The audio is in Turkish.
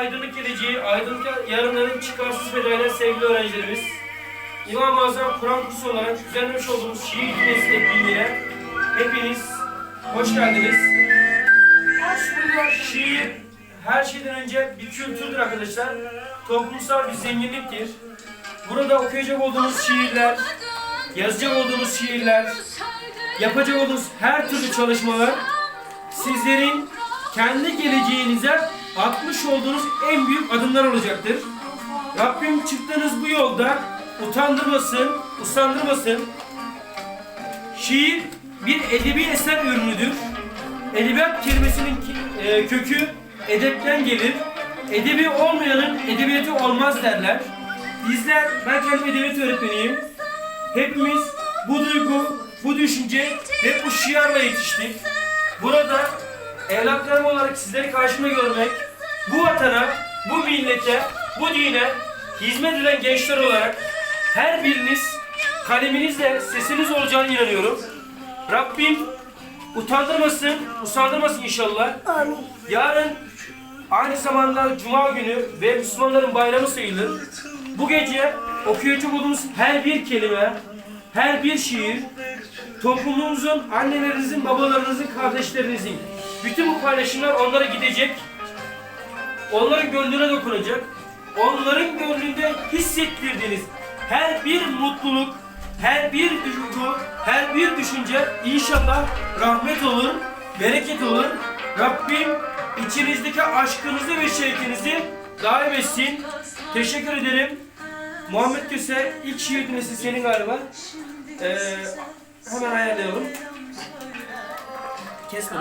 aydınlık geleceği, aydınlık yarınların çıkarsız fedailer sevgili öğrencilerimiz. İmam-ı Azam Kur'an kursu olarak düzenlemiş olduğumuz şiir cümlesi etkinliğine hepiniz hoş geldiniz. Hoş bulduk. Şiir her şeyden önce bir kültürdür arkadaşlar. Toplumsal bir zenginliktir. Burada okuyacak olduğumuz şiirler, yazacak olduğumuz şiirler, yapacak olduğunuz her türlü çalışmalar sizlerin kendi geleceğinize atmış olduğunuz en büyük adımlar olacaktır. Rabbim çıktığınız bu yolda utandırmasın, usandırmasın. Şiir bir edebi eser ürünüdür. Edebiyat kelimesinin e, kökü edepten gelir. Edebi olmayanın edebiyatı olmaz derler. Bizler, ben kendim edebiyat öğretmeniyim. Hepimiz bu duygu, bu düşünce ve bu şiarla yetiştik. Burada evlatlarım olarak sizleri karşımda görmek, bu vatana, bu millete, bu dine hizmet eden gençler olarak her biriniz kaleminizle sesiniz olacağını inanıyorum. Rabbim utandırmasın, usandırmasın inşallah. Amin. Yarın aynı zamanda Cuma günü ve Müslümanların bayramı sayılır. Bu gece okuyacak olduğumuz her bir kelime, her bir şiir, toplumumuzun, annelerinizin, babalarınızın, kardeşlerinizin, bütün bu paylaşımlar onlara gidecek. Onların gönlüne dokunacak. Onların gönlünde hissettirdiğiniz her bir mutluluk, her bir duygu, her bir düşünce inşallah rahmet olur, bereket olur. Rabbim içinizdeki aşkınızı ve şevkinizi daim etsin. Teşekkür ederim. Muhammed Köse ilk şiir cümlesi senin galiba. Ee, hemen ayarlayalım. Kesme.